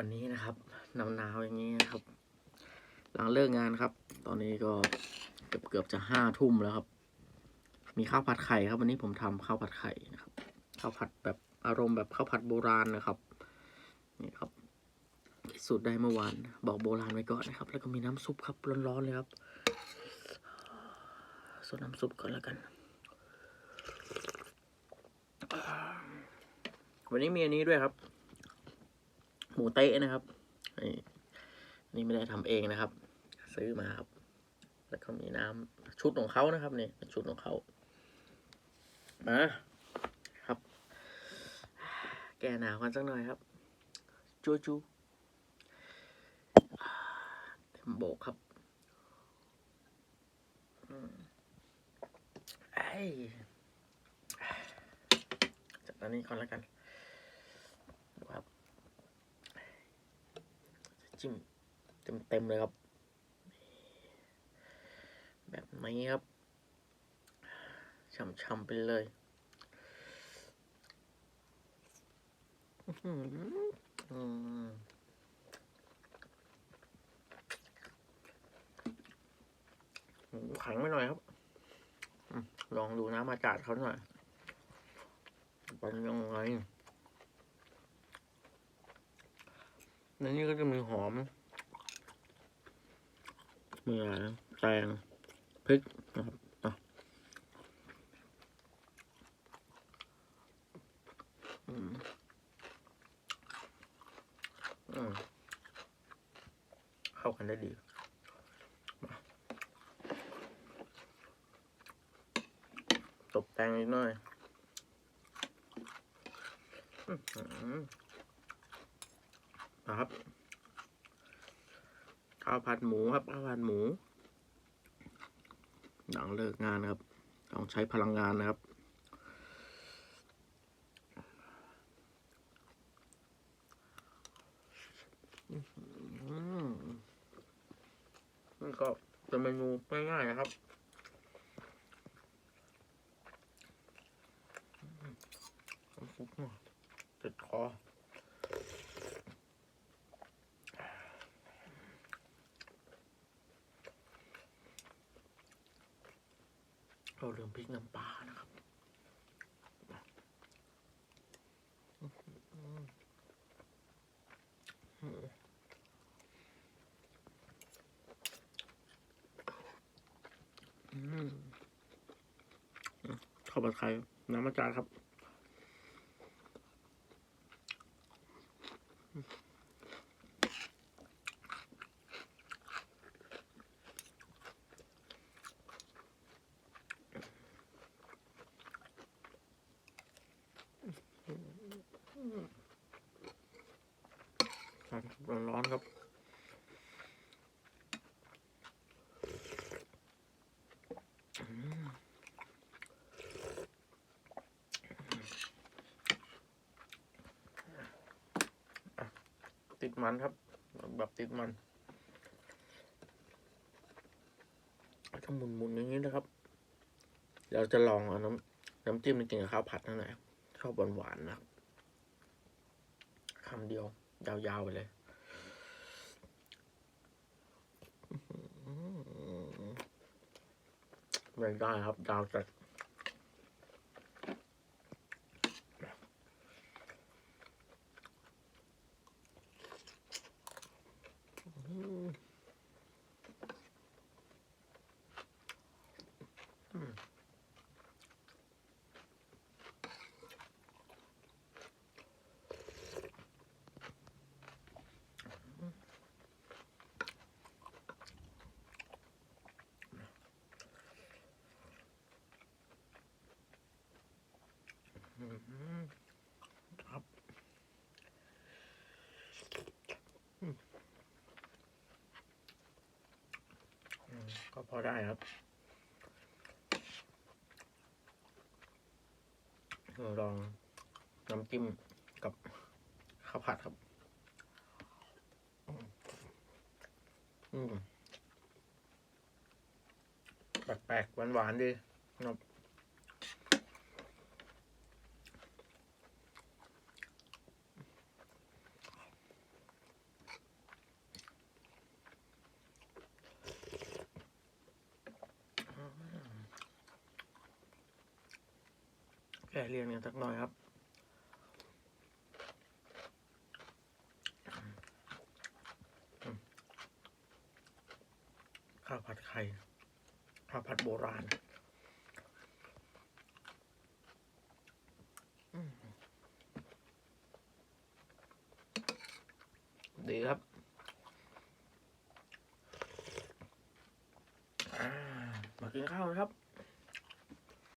วันนี้นะครับหนาวๆอย่างนี้นะครับ หลังเลิกงานครับ ตอนนี้ก็เกือบเกือบจะห้าทุ่มแล้วครับ มีข้าวผัดไข่ครับ วันนี้ผมทำข้าวผัดไข่นะครับ ข้าวผัดแบบอารมณ์แบบข้าวผัดโบราณนะครับนี่ครับสูตรได้เมื่อวานบอกโบราณไว้ก่อนนะครับ แล้วก็มีน้ำซุปครับร้อนๆเลยครับสดน้ำซุปก่อนแล้วกัน วันนี้มีอันนี้ด้วยครับ เต๊ะนะครับนี่ไม่ได้ทำเองนะครับ ซื้อมาครับ แล้วก็มีน้ำชุดของเขานะครับนี่เป็นชุดของเขามาครับ แก้หนาวกันสักหน่อยครับจูจูเทมโบกครับไอ้จากอันนี้ก่อนแล้วกันดูครับ จิ้มเต็มเต็มๆเลยครับ แบบนี้ครับช่ำๆไปเลยอื้อหืออืมหมูแข็งไปหน่อยครับ ลองดูน้ำอากาศเขาหน่อยเป็นยังไง ในนี้ก็จะมีหอมมีอะไรนะแตงพริกนะครับอะเข้ากันได้ดีตบแตงนิดหน่อย อื้อหือ นะครับ ข้าวผัดหมูครับ ข้าวผัดหมู หลังเลิกงานครับ ต้องใช้พลังงานนะครับ นี่ก็เป็นเมนูง่ายๆนะครับน้ำซุปเนี่ยติดคอ เราลืมพริกน้ำปลานะครับข้าวผัดไข่น้ำมันจาครับ ร้อนๆครับติดมันครับ แบบติดมันจะหมุนๆอย่างนี้นะครับ เราจะลองเอาน้ำน้ำจิ้มจริงๆกับข้าวผัดนั่นแหละชอบหวานๆนะครับำเดียว ยาวๆไปเลยไม่ได้ครับ ดาวจัด ครับก็พอได้ครับลองน้ำจิ้มกับข้าวผัดครับ อืม แปลกๆหวานๆดีครับ ก่เรียนกันสักหน่อยครับ ข้าวผัดไข่ ข้าวผัดโบราณดีครับ